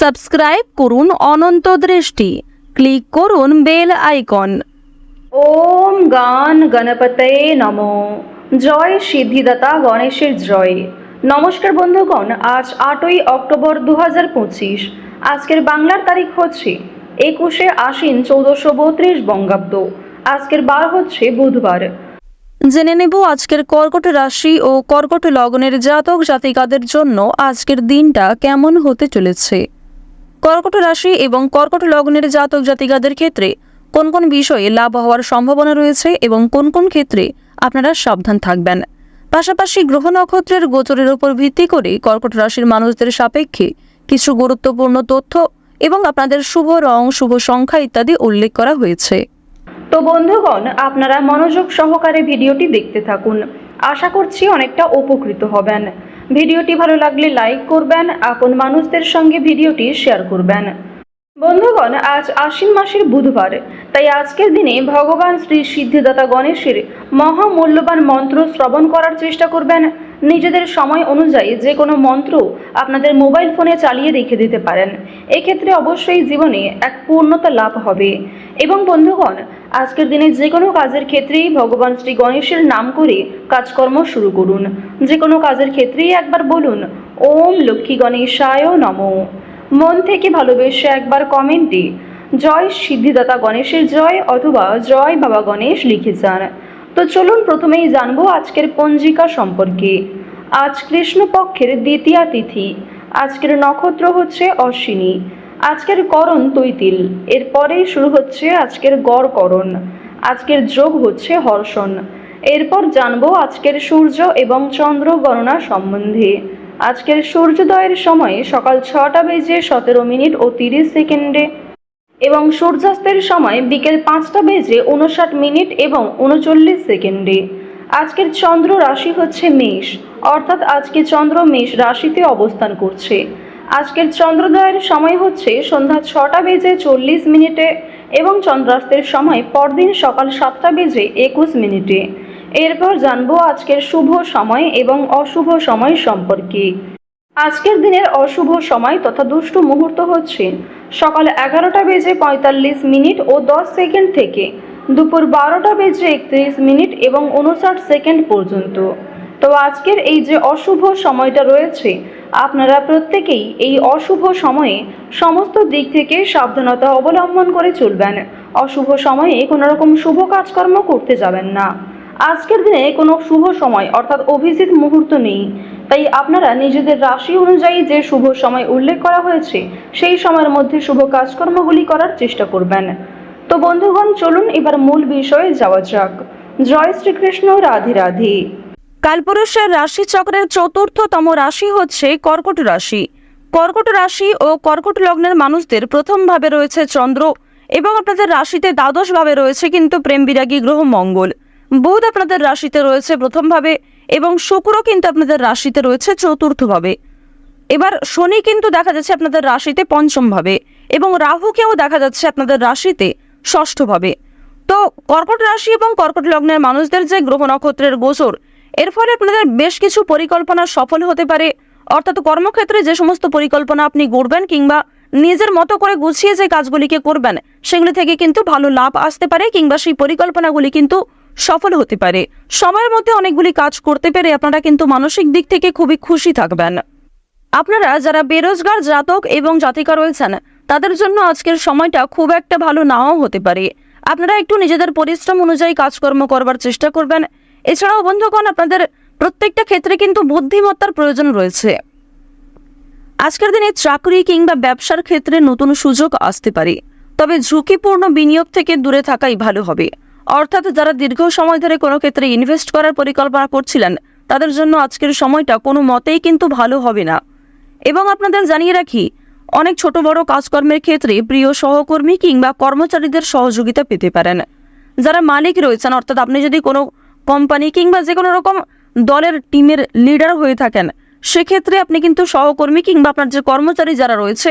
Subscribe করুন অনন্ত দৃষ্টি। Click করুন বেল আইকন। ওম গান গণপতে নমো। জয় সিদ্ধিদাতা গণেশের জয়। নমস্কার বন্ধুগণ আজ আটই অক্টোবর দু পঁচিশ। আজকের বাংলার তারিখ হচ্ছে একুশে আশ্বিন চৌদ্দশো বত্রিশ বঙ্গাব্দ। আজকের বার হচ্ছে বুধবার। জেনে নেব আজকের কর্কট রাশি ও কর্কট লগ্নের জাতক জাতিকাদের জন্য আজকের দিনটা কেমন হতে চলেছে। কর্কট রাশি এবং কর্কট লগ্নের জাতক জাতিকাদের ক্ষেত্রে কোন কোন বিষয়ে লাভ হওয়ার সম্ভাবনা রয়েছে এবং কোন কোন ক্ষেত্রে আপনারা সাবধান থাকবেন? পাশাপাশি গ্রহ নক্ষত্রের গোচরের উপর ভিত্তি করে কর্কট রাশির মানুষদের সাপেক্ষে কিছু গুরুত্বপূর্ণ তথ্য এবং আপনাদের শুভ রং, শুভ সংখ্যা ইত্যাদি উল্লেখ করা হয়েছে। তো বন্ধুগণ, আপনারা মনোযোগ সহকারে ভিডিওটি দেখতে থাকুন। আশা করছি অনেকটা উপকৃত হবেন। ভিডিওটি ভালো লাগলে লাইক করবেন, আপন মানুষদের সঙ্গে ভিডিওটি শেয়ার করবেন। বন্ধুগণ, আজ আশ্বিন মাসের বুধবার, তাই আজকের দিনে ভগবান শ্রী সিদ্ধিদাতা গণেশের মহামূল্যবান মন্ত্র শ্রবণ করার চেষ্টা করবেন। নিজেদের সময় অনুযায়ী যে কোনো মন্ত্র আপনাদের মোবাইল ফোনে চালিয়ে রেখে দিতে পারেন। এক্ষেত্রে অবশ্যই জীবনে এক পূর্ণতা লাভ হবে। এবং বন্ধুগণ, আজকের দিনে যে কোনো কাজের ক্ষেত্রেই ভগবান শ্রী গণেশের নাম করে কাজকর্ম শুরু করুন। যে কোনো কাজের ক্ষেত্রেই একবার বলুন, ওম লক্ষ্মী গণেশায় নমঃ। মন থেকে ভালোবেসে একবার কমেন্টে, জয় সিদ্ধিদাতা গণেশের জয় অথবা জয় বাবা গণেশ লিখে যান। তো চলুন প্রথমেই জানব আজকের পঞ্জিকা সম্পর্কে। আজ কৃষ্ণপক্ষের দ্বিতীয়া তিথি, আজকের নক্ষত্র হচ্ছে অশ্বিনী, আজকের করণ তৈতিল, এরপরেই শুরু হচ্ছে আজকের গড় করণ, আজকের যোগ হচ্ছে হর্ষণ। এরপর জানব আজকের সূর্য এবং চন্দ্র গণনা সম্বন্ধে। আজকের সূর্যোদয়ের সময় সকাল ছটা বেজে সতেরো মিনিট ও তিরিশ সেকেন্ডে এবং সূর্যাস্তের সময় বিকেল পাঁচটা বেজে উনষাট মিনিট এবং উনচল্লিশ সেকেন্ডে। আজকের চন্দ্র রাশি হচ্ছে মেষ, অর্থাৎ আজকে চন্দ্র মেষ রাশিতে অবস্থান করছে। আজকের চন্দ্রোদয়ের সময় হচ্ছে সন্ধ্যা ছটা বেজে চল্লিশ মিনিটে এবং চন্দ্রাস্তের সময় পরদিন সকাল সাতটা বেজে একুশ মিনিটে। এরপর জানব আজকের শুভ সময় এবং অশুভ সময় সম্পর্কে। আজকের দিনের অশুভ সময় তথা দুষ্টু মুহূর্ত হচ্ছে সকাল এগারোটা বেজে পঁয়তাল্লিশ মিনিট ও দশ সেকেন্ড থেকে দুপুর বারোটা বেজে একত্রিশ মিনিট এবং উনষাট সেকেন্ড পর্যন্ত। তো আজকের এই যে অশুভ সময়টা রয়েছে, আপনারা প্রত্যেকেই এই অশুভ সময়ে সমস্ত দিক থেকে সাবধানতা অবলম্বন করে চলবেন। অশুভ সময়ে কোনো রকম শুভ কাজকর্ম করতে যাবেন না। আজকের দিনে কোনো শুভ সময় অর্থাৎ অভিজিৎ মুহূর্ত নেই। তাই আপনারা নিজেদের রাশি অনুযায়ী যে শুভ সময় উল্লেখ করা হয়েছে, সেই সময়ের মধ্যে শুভ কাজকর্মগুলি করার চেষ্টা করবেন। তো বন্ধুগণ, চলুন এবার মূল বিষয়ে যাওয়া যাক। জয় শ্রীকৃষ্ণ, রাধে রাধে। কালপুরুষের রাশি চক্রের চতুর্থতম রাশি হচ্ছে কর্কট রাশি। কর্কট রাশি ও কর্কট লগ্নের মানুষদের প্রথম ভাবে রয়েছে চন্দ্র এবং আপনাদের রাশিতে দ্বাদশ ভাবে রয়েছে কিন্তু প্রেম বিরাগী গ্রহ মঙ্গল। বুধ আপনাদের রাশিতে রয়েছে প্রথম ভাবে এবং শুক্র কিন্তু আপনাদের রাশিতে রয়েছে চতুর্থ ভাবে এবার শনি কিন্তু দেখা যাচ্ছে আপনাদের রাশিতে পঞ্চম ভাবে এবং রাহুকেও দেখা যাচ্ছে আপনাদের রাশিতে ষষ্ঠ ভাবে তো কর্কট রাশি এবং কর্কট লগ্নের মানুষদের যে গ্রহ নক্ষত্রের গোচর, এর ফলে আপনাদের বেশ কিছু পরিকল্পনা সফল হতে পারে। অর্থাৎ কর্মক্ষেত্রে যে সমস্ত পরিকল্পনা আপনি গড়বেন কিংবা নিজের মতো করে গুছিয়ে যে কাজগুলিকে করবেন, সেগুলি থেকে কিন্তু ভালো লাভ আসতে পারে কিংবা সেই পরিকল্পনাগুলি কিন্তু সফল হতে পারে। সময়ের মধ্যে অনেকগুলি কাজ করতে পেরে আপনারা কিন্তু মানসিক দিক থেকে খুবই খুশি থাকবেন। আপনারা যারা বেরোজগার, জাতক এবং জাতিকা রয়েছেন, তাদের জন্য আজকের সময়টা খুব একটা ভালো নাও হতে পারে। আপনারা একটু নিজেদের পরিশ্রম অনুযায়ী কাজকর্ম করবার চেষ্টা করবেন। এছাড়াও বন্ধুগণ, আপনাদের প্রত্যেকটা ক্ষেত্রে কিন্তু বুদ্ধিমত্তার প্রয়োজন রয়েছে। আজকের দিনে চাকরি কিংবা ব্যবসার ক্ষেত্রে নতুন সুযোগ আসতে পারে। তবে ঝুঁকিপূর্ণ বিনিয়োগ থেকে দূরে থাকাই ভালো হবে। অর্থাৎ যারা দীর্ঘ সময় ধরে কোনো ক্ষেত্রে ইনভেস্ট করার পরিকল্পনা করছিলেন, তাদের জন্য আজকের সময়টা কোনো মতেই কিন্তু ভালো হবে না। এবং আপনাদের জানিয়ে রাখি, অনেক ছোট বড় কাজকর্মের ক্ষেত্রে প্রিয় সহকর্মী কিংবা কর্মচারীদের সহযোগিতা পেতে পারেন। যারা মালিক রয়েছেন, অর্থাৎ আপনি যদি কোনো কোম্পানি কিংবা যে কোনো রকম দলের টিমের লিডার হয়ে থাকেন, সেক্ষেত্রে আপনি কিন্তু সহকর্মী কিংবা আপনার যে কর্মচারী যারা রয়েছে